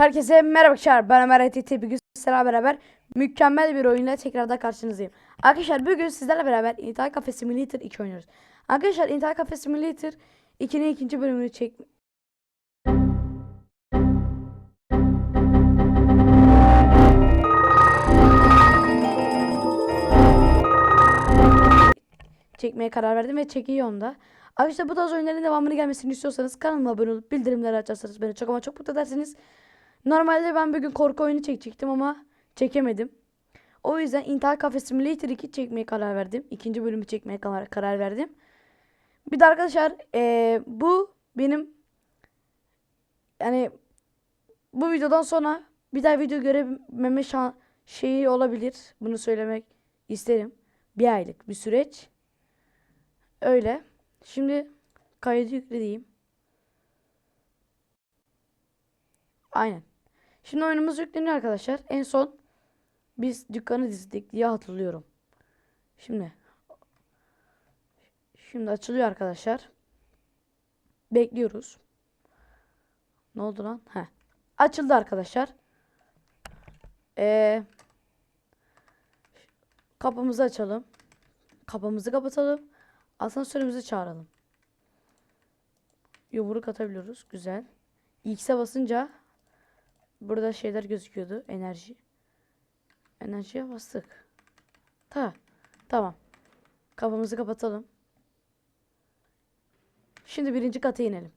Herkese merhaba arkadaşlar. Ben Ömer ETT. Bugün sizlerle beraber mükemmel bir oyunla tekrardan karşınızdayım. Arkadaşlar bugün sizlerle beraber İnternet Cafe Simulator 2 oynuyoruz. Arkadaşlar İnternet Cafe Simulator 2'nin ikinci bölümünü çek... çekmeye karar verdim ve çekiyor onda. Arkadaşlar bu tarz oyunların devamını gelmesini istiyorsanız kanalıma abone olup bildirimleri açarsanız beni çok ama çok mutlu edersiniz. Normalde ben bugün korku oyunu çekecektim ama çekemedim. O yüzden İntihar Cafe Simulator 2 çekmeye karar verdim. İkinci bölümü çekmeye karar, karar verdim. Bir de arkadaşlar eee, bu benim yani bu videodan sonra bir daha video görememe şan şeyi olabilir. Bunu söylemek isterim. Bir aylık bir süreç. Öyle. Şimdi kaydı yükledeyim. Aynen. Şimdi oyunumuz yükleniyor arkadaşlar. En son biz dükkanı dizdik diye hatırlıyorum. Şimdi Şimdi açılıyor arkadaşlar. Bekliyoruz. Ne oldu lan? Heh. Açıldı arkadaşlar. Ee, kapımızı açalım. Kapımızı kapatalım. Asansörümüzü çağıralım. Yumruk atabiliyoruz. Güzel. X'e basınca burada şeyler gözüküyordu. Enerji. Enerjiye bastık. Ta. Tamam. Kapımızı kapatalım. Şimdi birinci kata inelim.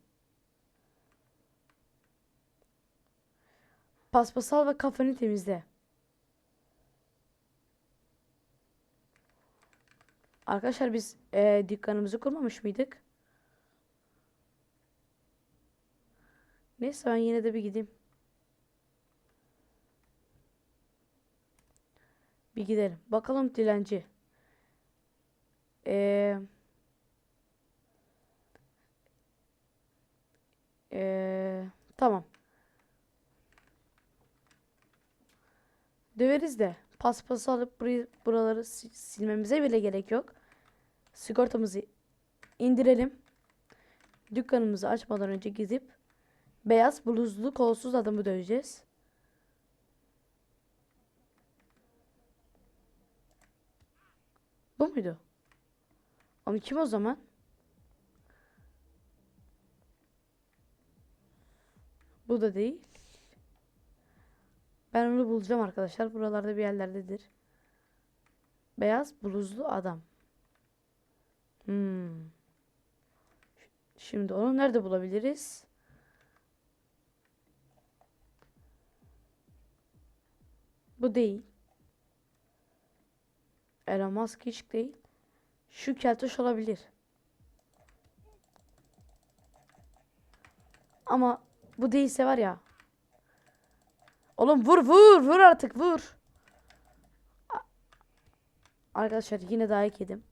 Paspasal ve kafanı temizle. Arkadaşlar biz eee, dükkanımızı kurmamış mıydık? Neyse ben yine de bir gideyim. Bir gidelim. Bakalım dilenci. Eee eee, tamam. Döveriz de paspası alıp burayı, buraları si- silmemize bile gerek yok. Sigortamızı indirelim. Dükkanımızı açmadan önce gidip beyaz bluzlu kolsuz adamı döveceğiz. Bu muydu? Ama kim o zaman? Bu da değil. Ben onu bulacağım arkadaşlar. Buralarda bir yerlerdedir. Beyaz bluzlu adam. Hmm. Şimdi onu nerede bulabiliriz? Bu değil. Elon Musk hiç değil. Şu keltoş olabilir. Ama bu değilse var ya. Oğlum vur vur vur artık vur. Arkadaşlar yine dayak yedim.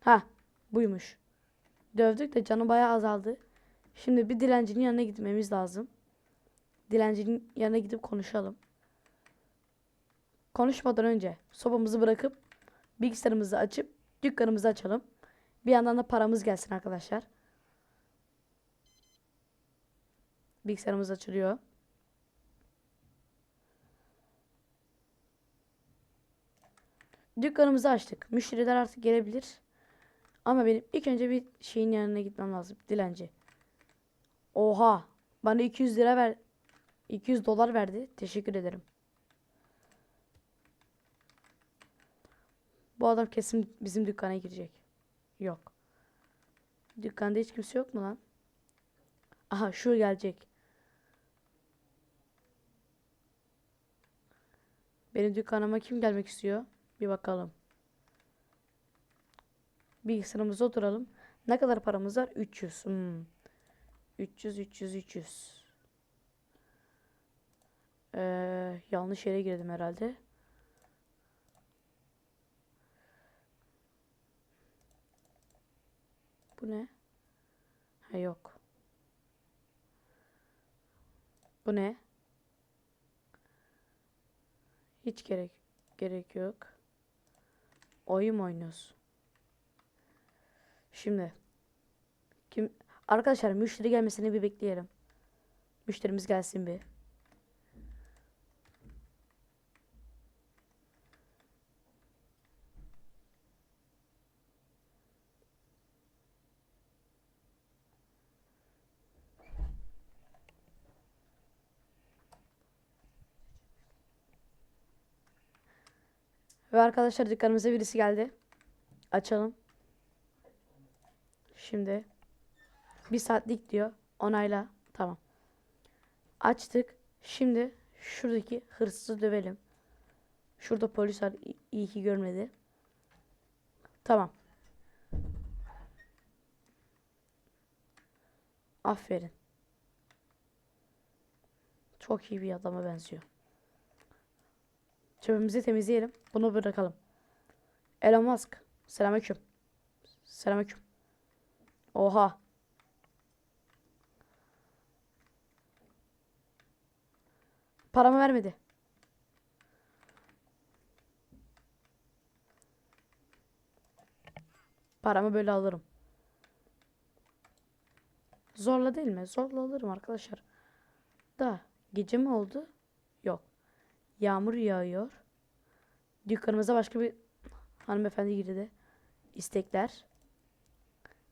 Ha buymuş. Dövdük de canı bayağı azaldı. Şimdi bir dilencinin yanına gitmemiz lazım. Dilencinin yanına gidip konuşalım. Konuşmadan önce sobamızı bırakıp bilgisayarımızı açıp dükkanımızı açalım. Bir yandan da paramız gelsin arkadaşlar. Bilgisayarımız açılıyor. Dükkanımızı açtık. Müşteriler artık gelebilir. Ama benim ilk önce bir şeyin yanına gitmem lazım. Dilenci. Oha. Bana 200 lira ver. 200 dolar verdi. Teşekkür ederim. Bu adam kesin bizim dükkana girecek. Yok. Dükkanda hiç kimse yok mu lan? Aha şu gelecek. Benim dükkanıma kim gelmek istiyor? Bir bakalım. Bilgisayarımıza oturalım. Ne kadar paramız var? 300. Hmm. 300, 300, 300. Ee, yanlış yere girdim herhalde. Bu ne? Ha yok. Bu ne? Hiç gerek gerek yok. Oyun oynuyoruz? Şimdi kim arkadaşlar müşteri gelmesini bir bekleyelim. Müşterimiz gelsin bir. Ve arkadaşlar dükkanımıza birisi geldi. Açalım. Şimdi bir saatlik diyor. Onayla. Tamam. Açtık. Şimdi şuradaki hırsızı dövelim. Şurada polis var. İyi ki görmedi. Tamam. Aferin. Çok iyi bir adama benziyor. Çöpümüzü temizleyelim. Bunu bırakalım. Elon Musk. Selamünaleyküm. Selamünaleyküm. Oha. Paramı vermedi. Paramı böyle alırım. Zorla değil mi? Zorla alırım arkadaşlar. Da gece mi oldu? Yağmur yağıyor. Dükkanımıza başka bir hanımefendi girdi. İstekler.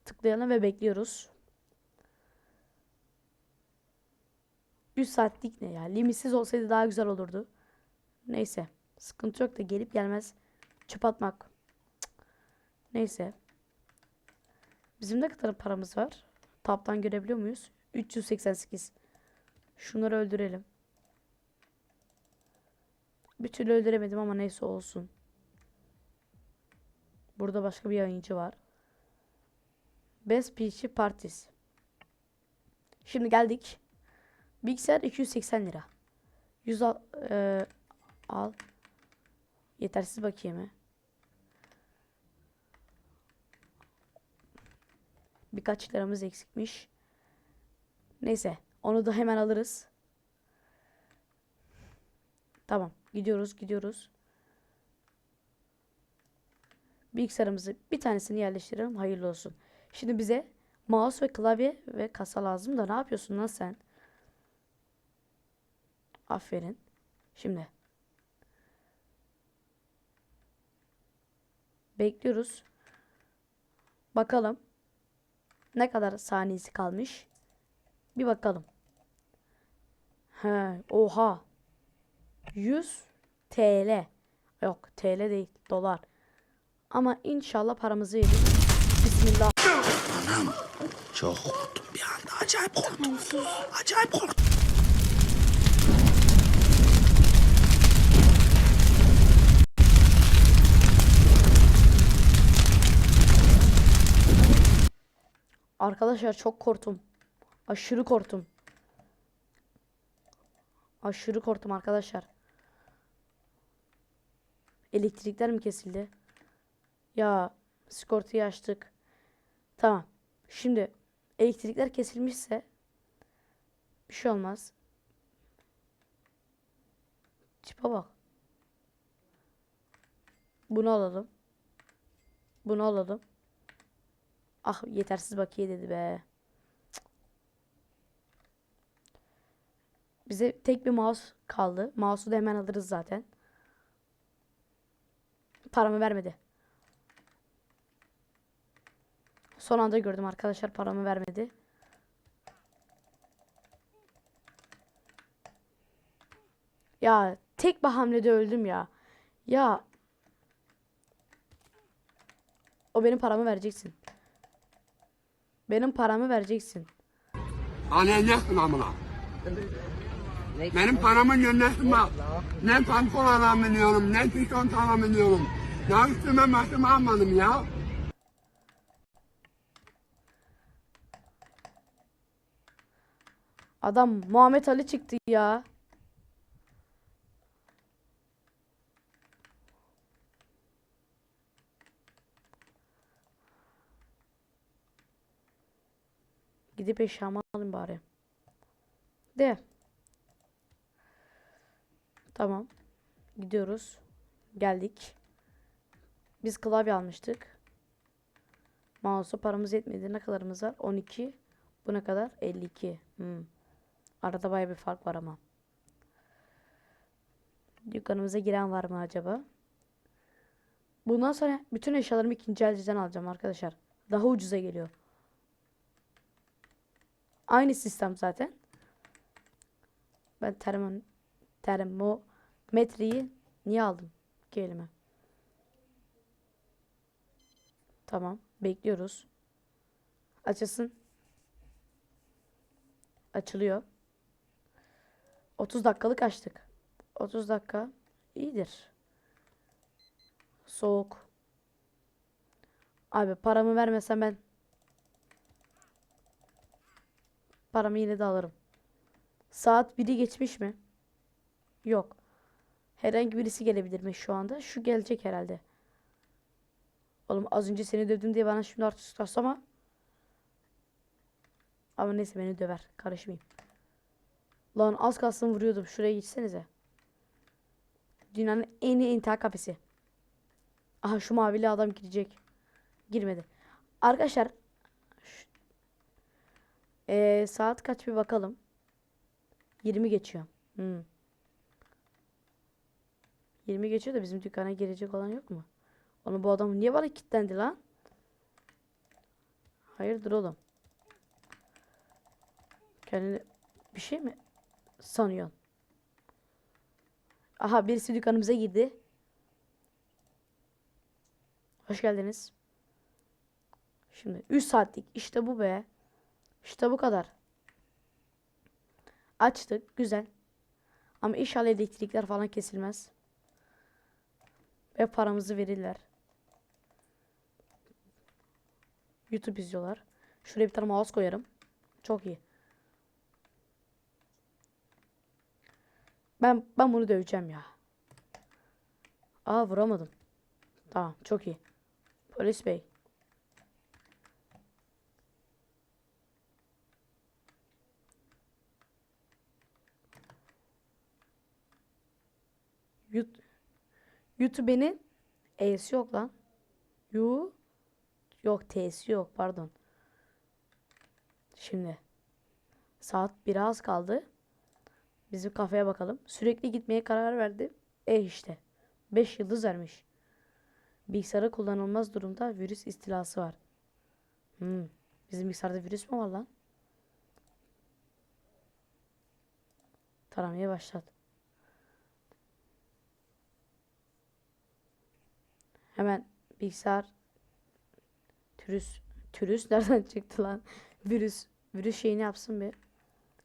Tıklayalım ve bekliyoruz. 3 saatlik ne ya? Limitsiz olsaydı daha güzel olurdu. Neyse. Sıkıntı yok da gelip gelmez çöp atmak. Neyse. Bizim ne kadar paramız var? Taptan görebiliyor muyuz? 388. Şunları öldürelim. Bir türlü öldüremedim ama neyse olsun. Burada başka bir yayıncı var. Best PC Parties. Şimdi geldik. Bilgisayar 280 lira. 100 al, e, al. Yetersiz bakayım mı? Birkaç liramız eksikmiş. Neyse. Onu da hemen alırız. Tamam. Gidiyoruz. Gidiyoruz. Bilgisayarımızı bir tanesini yerleştirelim. Hayırlı olsun. Şimdi bize mouse ve klavye ve kasa lazım da ne yapıyorsun lan sen? Aferin. Şimdi. Bekliyoruz. Bakalım. Ne kadar saniyesi kalmış. Bir bakalım. He, oha. 100 TL. Yok TL değil dolar. Ama inşallah paramızı yedik. Bismillah. Çok korktum bir anda. Acayip korktum. Acayip korktum. Arkadaşlar çok korktum. Aşırı korktum. Aşırı korktum arkadaşlar. Elektrikler mi kesildi? Ya sigortayı açtık. Tamam. Şimdi elektrikler kesilmişse bir şey olmaz. Tipe bak. Bunu alalım. Bunu alalım. Ah yetersiz bakiye dedi be. Bize tek bir mouse kaldı. Mouse'u da hemen alırız zaten. Paramı vermedi. Son anda gördüm arkadaşlar paramı vermedi. Ya tek bir hamlede öldüm ya. Ya o benim paramı vereceksin. Benim paramı vereceksin. Anne ne amına? Benim paramın bak. Ne pantolon alamıyorum, ne tişört alamıyorum. Ya üstüme başımı almadım ya. Adam Muhammed Ali çıktı ya. Gidip eşyamı alayım bari. De. Tamam. Gidiyoruz. Geldik. Biz klavye almıştık. Mouse'a paramız yetmedi. Ne kadarımız var? 12. Bu ne kadar? 52. Hmm. Arada baya bir fark var ama. Dükkanımıza giren var mı acaba? Bundan sonra bütün eşyalarımı ikinci elciden alacağım arkadaşlar. Daha ucuza geliyor. Aynı sistem zaten. Ben termon termometreyi niye aldım ki? Tamam. Bekliyoruz. Açılsın. Açılıyor. 30 dakikalık açtık. 30 dakika iyidir. Soğuk. Abi paramı vermesem ben paramı yine de alırım. Saat 1'i geçmiş mi? Yok. Herhangi birisi gelebilir mi şu anda? Şu gelecek herhalde. Oğlum az önce seni dövdüm diye bana şimdi artık taslama. Ama neyse beni döver. Karışmayayım. Lan az kalsın vuruyordum. Şuraya geçsenize. Dünyanın en iyi intihar kafesi. Aha şu mavili adam girecek. Girmedi. Arkadaşlar. Ee, saat kaç bir bakalım. 20 geçiyor. Hmm. 20 geçiyor da bizim dükkana girecek olan yok mu? Oğlum bu adam niye bana kilitlendi lan? Hayırdır oğlum? Kendini bir şey mi sanıyorsun? Aha birisi dükkanımıza girdi. Hoş geldiniz. Şimdi 3 saatlik işte bu be. İşte bu kadar. Açtık güzel. Ama inşallah elektrikler falan kesilmez. Ve paramızı verirler. YouTube izliyorlar. Şuraya bir tane mouse koyarım. Çok iyi. Ben ben bunu döveceğim ya. Aa vuramadım. Tamam çok iyi. Polis bey. Yut YouTube'nin E'si yok lan. Yu yok T'si yok pardon. Şimdi saat 1'e az kaldı. Bizim kafeye bakalım. Sürekli gitmeye karar verdi. E işte. 5 yıldız vermiş. Bilgisayara kullanılmaz durumda virüs istilası var. Hmm. Bizim bilgisayarda virüs mü var lan? Taramaya başlat. Hemen bilgisayar türüs türüs nereden çıktı lan? Virüs virüs şeyini yapsın bir.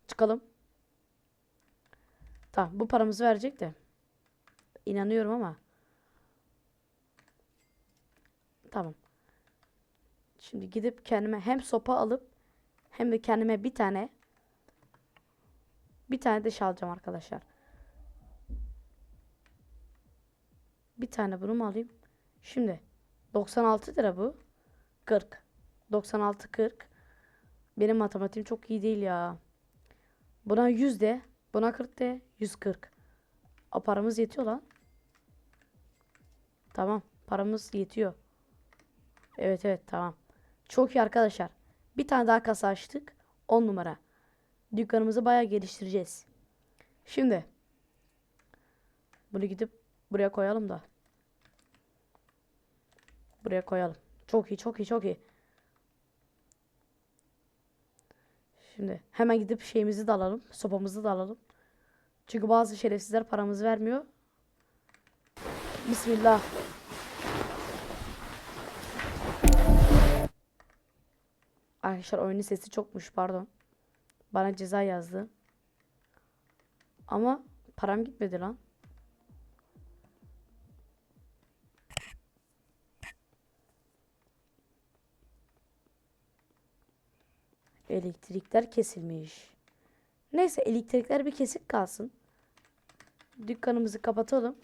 Çıkalım. Tamam bu paramızı verecek de. İnanıyorum ama. Tamam. Şimdi gidip kendime hem sopa alıp hem de kendime bir tane bir tane de şal alacağım arkadaşlar. Bir tane bunu mu alayım? Şimdi 96 lira bu. 40. 96 40. Benim matematiğim çok iyi değil ya. Buna 100 de, buna 40 de, 140. O paramız yetiyor lan. Tamam, paramız yetiyor. Evet evet tamam. Çok iyi arkadaşlar. Bir tane daha kasa açtık. 10 numara. Dükkanımızı bayağı geliştireceğiz. Şimdi bunu gidip buraya koyalım da. Buraya koyalım. Çok iyi, çok iyi, çok iyi. Şimdi hemen gidip şeyimizi de alalım. Sopamızı da alalım. Çünkü bazı şerefsizler paramızı vermiyor. Bismillah. Arkadaşlar oyunun sesi çokmuş pardon. Bana ceza yazdı. Ama param gitmedi lan. Elektrikler kesilmiş. Neyse elektrikler bir kesik kalsın. Dükkanımızı kapatalım.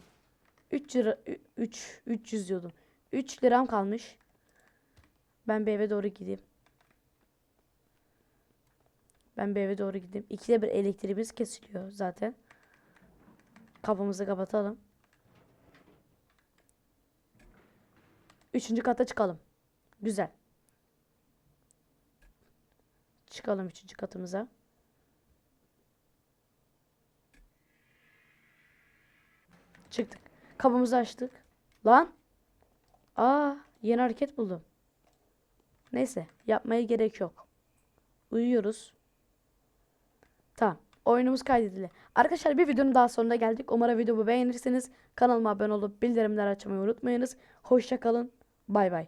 3 lira 3 300 diyordum. 3 liram kalmış. Ben bir eve doğru gideyim. Ben bir eve doğru gideyim. İkide bir elektriğimiz kesiliyor zaten. Kapımızı kapatalım. Üçüncü kata çıkalım. Güzel. Çıkalım üçüncü katımıza. Çıktık. Kabımızı açtık. Lan. Aa, yeni hareket buldum. Neyse, yapmaya gerek yok. Uyuyoruz. Tamam. Oyunumuz kaydedildi. Arkadaşlar bir videonun daha sonuna geldik. Umarım videomu beğenirsiniz. Kanalıma abone olup bildirimleri açmayı unutmayınız. Hoşçakalın. Bay bay.